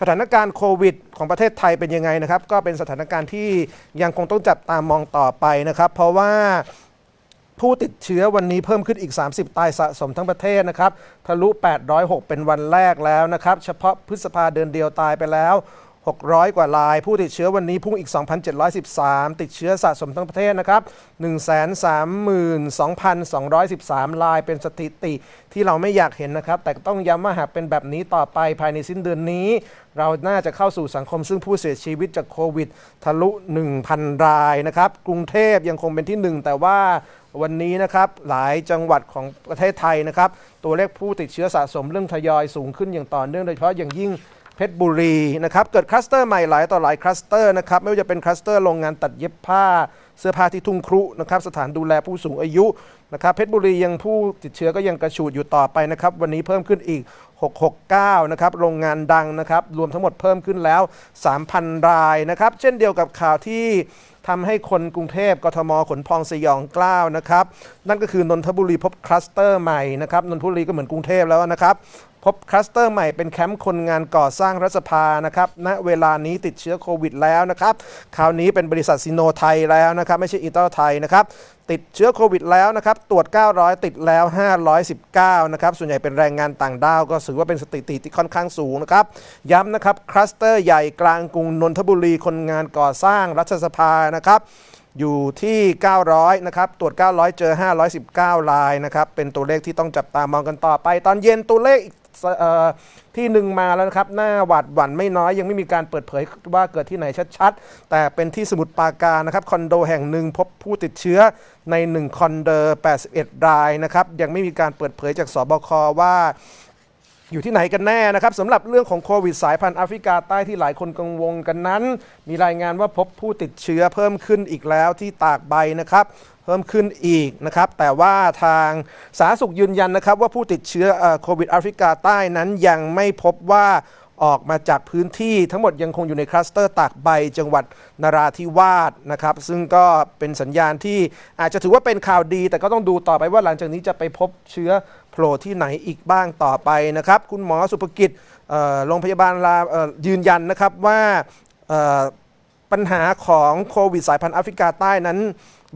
สถานการณ์โควิด ของประเทศไทยเป็นยังไงนะครับ ก็เป็นสถานการณ์ที่ยังคงต้องจับตามองต่อไปนะครับ เพราะว่าผู้ติดเชื้อวันนี้เพิ่มขึ้นอีก 30 ตายสะสมทั้งประเทศนะครับ ทะลุ 806 เป็นวันแรกแล้วนะครับ เฉพาะพฤษภาเดือนเดียวตายไปแล้ว 600 กว่าราย ผู้ติดเชื้อวันนี้พุ่งอีก 2,713 ติดเชื้อสะสมทั้งประเทศนะครับ 132,213รายเป็นสถิติที่เราไม่อยากเห็นนะครับ แต่ต้องย้ำว่าหากเป็นแบบนี้ต่อไปภายในสิ้นเดือนนี้ เราน่าจะเข้าสู่สังคมซึ่งผู้เสียชีวิตจากโควิด ทะลุ 1,000 รายนะครับ กรุงเทพยังคงเป็นที่ 1 แต่ว่าวันนี้นะครับหลายจังหวัดของประเทศไทยนะครับ ตัวเลขผู้ติดเชื้อสะสมเรื่องทยอยสูงขึ้นอย่างต่อเนื่องโดยเฉพาะอย่างยิ่ง เพชรบุรีนะครับเกิดคลัสเตอร์ใหม่หลายต่อหลายคลัสเตอร์นะครับไม่ว่าจะเป็นคลัสเตอร์โรงงานตัดเย็บผ้า เสื้อผ้าที่ทุ่งครุนะครับสถานดูแลผู้สูงอายุ นะครับเพชรบุรียังผู้ติดเชื้อก็ยังกระฉูดอยู่ต่อไปนะครับวันนี้เพิ่มขึ้นอีก 669 นะครับโรงงานดังนะครับรวมทั้งหมดเพิ่มขึ้นแล้ว 3,000 รายนะครับเช่นเดียวกับข่าวที่ทำให้คนกรุงเทพกทมขนพองสยองกล้าวนะครับนั่นก็คือนนทบุรีพบคลัสเตอร์ใหม่นะครับนนทบุรีก็เหมือนกรุงเทพแล้วนะครับพบคลัสเตอร์ใหม่เป็นแคมป์คนงานก่อสร้างรัฐสภานะครับณเวลานี้ติดเชื้อโควิดแล้วนะครับคราวนี้เป็นบริษัทซิโนไทยแล้วนะครับไม่ใช่อีเตอร์ไทยนะครับติดเชื้อโควิดแล้วนะครับตรวจ 900 ติดแล้ว 519 นะครับ ส่วนใหญ่เป็นแรงงานต่างด้าวก็ถือว่าเป็นสถิติที่ค่อนข้างสูงนะครับ ย้ำนะครับคลัสเตอร์ใหญ่กลางกรุงนนทบุรีคนงานก่อสร้างรัฐสภานะครับอยู่ที่ 900 นะครับ ตรวจ 900 เจอ 519รายนะครับ เป็นตัวเลขที่ต้องจับตามองกันต่อไป ตอนเย็นตัวเลขอีก ที่หนึ่งมาแล้วนะครับหน้าหวาดหวั่นไม่น้อยยังไม่มีการเปิดเผยว่าเกิดที่ไหนชัดๆ แต่เป็นที่สมุทรปราการนะครับคอนโดแห่งหนึ่งพบผู้ติดเชื้อใน 1 คอนโด81 รายนะครับยังไม่มีการเปิดเผยจากสบคว่า อยู่ที่ไหนกันแน่นะครับสำหรับเรื่องของโควิดสายพันธุ์แอฟริกาใต้ที่หลายคนกังวลกันนั้น มีรายงานว่าพบผู้ติดเชื้อเพิ่มขึ้นอีกแล้วที่ตากใบนะครับเพิ่มขึ้นอีกนะครับ แต่ว่าทางสาธารณสุขยืนยันนะครับ ว่าผู้ติดเชื้อโควิดแอฟริกาใต้นั้นยังไม่พบว่า ออกมาจากพื้นที่ทั้งหมดยังคงอยู่ในคลัสเตอร์ตากใบจังหวัดนราธิวาสนะครับ ซึ่งก็เป็นสัญญาณที่อาจจะถือว่าเป็นข่าวดี แต่ก็ต้องดูต่อไปว่าหลังจากนี้จะไปพบเชื้อโผล่ที่ไหนอีกบ้างต่อไปนะครับ คุณหมอสุภกิจโรงพยาบาลรายืนยันนะครับว่าปัญหาของโควิดสายพันธุ์แอฟริกาใต้นั้น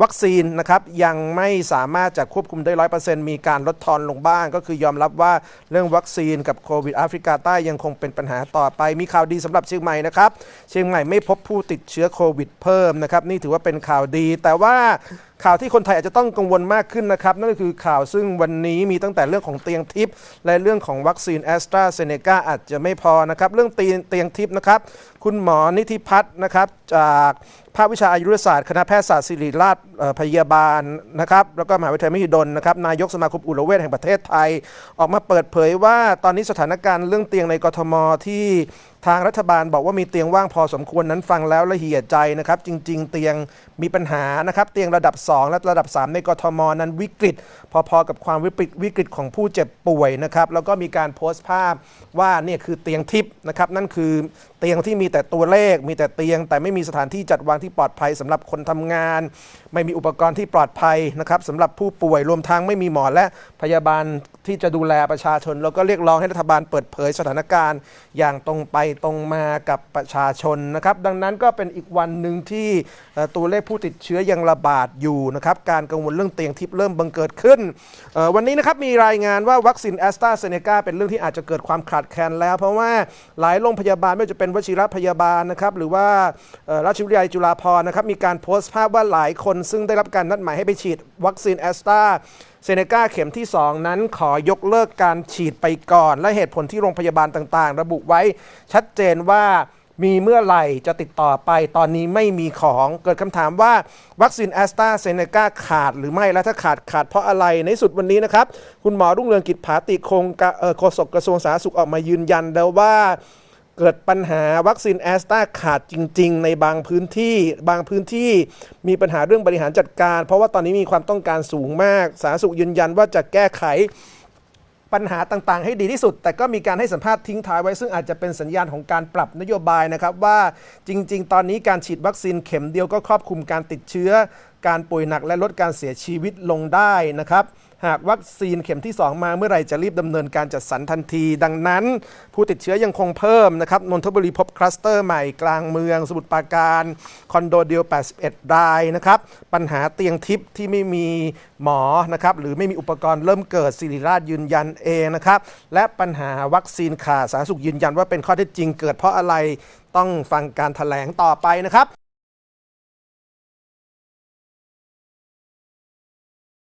วัคซีนนะครับยังไม่สามารถจะควบคุมได้ร้อยเปอร์เซ็นต์มีการลดทอนลงบ้าง ก็คือยอมรับว่าเรื่องวัคซีนกับโควิดแอฟริกาใต้ยังคงเป็นปัญหาต่อไป มีข่าวดีสำหรับเชียงใหม่นะครับ เชียงใหม่ไม่พบผู้ติดเชื้อโควิดเพิ่มนะครับ นี่ถือว่าเป็นข่าวดีแต่ว่า ข่าวที่คนไทยอาจจะต้องกังวลมากขึ้นนะครับนั่นก็คือข่าวซึ่งวันนี้มีตั้งแต่เรื่องของเตียงทิพย์และเรื่องของวัคซีนแอสตราเซเนกาอาจจะไม่พอนะครับเรื่องเตียงเตียงทิพย์นะครับคุณหมอนิธิพัฒน์นะครับจากภาควิชาอายุรศาสตร์คณะแพทยศาสตร์ศิริราชพยาบาลนะครับแล้วก็มหาวิทยาลัยมหิดลนะครับนายกสมาคมอุรเวชแห่งประเทศไทย ออกมาเปิดเผยว่าตอนนี้สถานการณ์เรื่องเตียงในกทมที่ ทางรัฐบาลบอกว่ามีเตียงว่างพอสมควรนั้นฟังแล้วละเหี่ยใจนะครับ จริง ๆ เตียงมีปัญหานะครับ เตียงระดับ 2 และระดับ 3 ในกทมนั้นวิกฤต พอๆกับความวิกฤตวิกฤตของผู้เจ็บป่วยนะครับ แล้วก็มีการโพสต์ภาพว่าเนี่ยคือเตียงทิพย์นะครับ นั่นคือเตียงที่มีแต่ตัวเลข มีแต่เตียง แต่ไม่มีสถานที่จัดวางที่ปลอดภัยสำหรับคนทำงาน ไม่มีอุปกรณ์ที่ปลอดภัยนะครับสำหรับผู้ป่วยรวมทั้งไม่มีหมอและพยาบาลที่จะดูแลประชาชน แล้วก็เรียกร้องให้รัฐบาลเปิดเผยสถานการณ์อย่างตรงไปตรงมากับประชาชนนะครับ ดังนั้นก็เป็นอีกวันหนึ่งที่ตัวเลขผู้ติดเชื้อยังระบาดอยู่นะครับ การกังวลเรื่องเตียงทิพย์เริ่มบังเกิดขึ้น วันนี้นะครับมีรายงานว่าวัคซีนแอสตราเซเนกาเป็นเรื่องที่อาจจะเกิดความขาดแคลนแล้ว เพราะว่าหลายโรงพยาบาลไม่ว่าจะเป็นวชิรพยาบาลนะครับหรือว่าราชวิทยาลัยจุฬาภรณ์นะครับมีการโพสต์ภาพว่าหลายคนซึ่งได้รับการนัดหมายให้ไปฉีดวัคซีนแอสตรา เซเนกาเข็มที่ 2 นั้นขอยกเลิกการฉีดไปก่อน และเหตุผลที่โรงพยาบาลต่างๆ ระบุไว้ชัดเจนว่ามีเมื่อไหร่จะติดต่อไปตอนนี้ไม่มีของเกิดคำถามว่าวัคซีนแอสตราเซเนกาขาดหรือไม่ และถ้าขาดขาดเพราะอะไรในสุดวันนี้นะครับ คุณหมอรุ่งเรืองกิจผาติคงโฆษกกระทรวงสาธารณสุขออกมายืนยันแล้วว่า เกิดปัญหาวัคซีนแอสตราขาดจริง ๆ ในบางพื้นที่บางพื้นที่มีปัญหาเรื่องบริหารจัดการ เพราะว่าตอนนี้มีความต้องการสูงมาก สาธารณสุขยืนยันว่าจะแก้ไขปัญหาต่างๆ ให้ดีที่สุด แต่ก็มีการให้สัมภาษณ์ทิ้งท้ายไว้ ซึ่งอาจจะเป็นสัญญาณของการปรับนโยบายนะครับว่าจริง ๆ ตอนนี้การฉีดวัคซีนเข็มเดียวก็ครอบคลุมการติดเชื้อ การป่วยหนักและลดการเสียชีวิตลงได้นะครับหากวัคซีนเข็มที่ 2 มาเมื่อไรจะรีบดำเนินการจัดสรรทันที ดังนั้น ผู้ติดเชื้อยังคงเพิ่มนะครับนนทบุรีพบคลัสเตอร์ใหม่กลางเมือง สมุทรปราการ คอนโดเดียว 81 รายนะครับ ปัญหาเตียงทิพย์ที่ไม่มีหมอนะครับหรือไม่มีอุปกรณ์เริ่มเกิดสิริราชยืนยันเองนะครับ และปัญหาวัคซีนขาดสาธารณสุขยืนยันว่าเป็นข้อเท็จจริงเกิดเพราะอะไรต้องฟังการถแถลงต่อไปนะครับ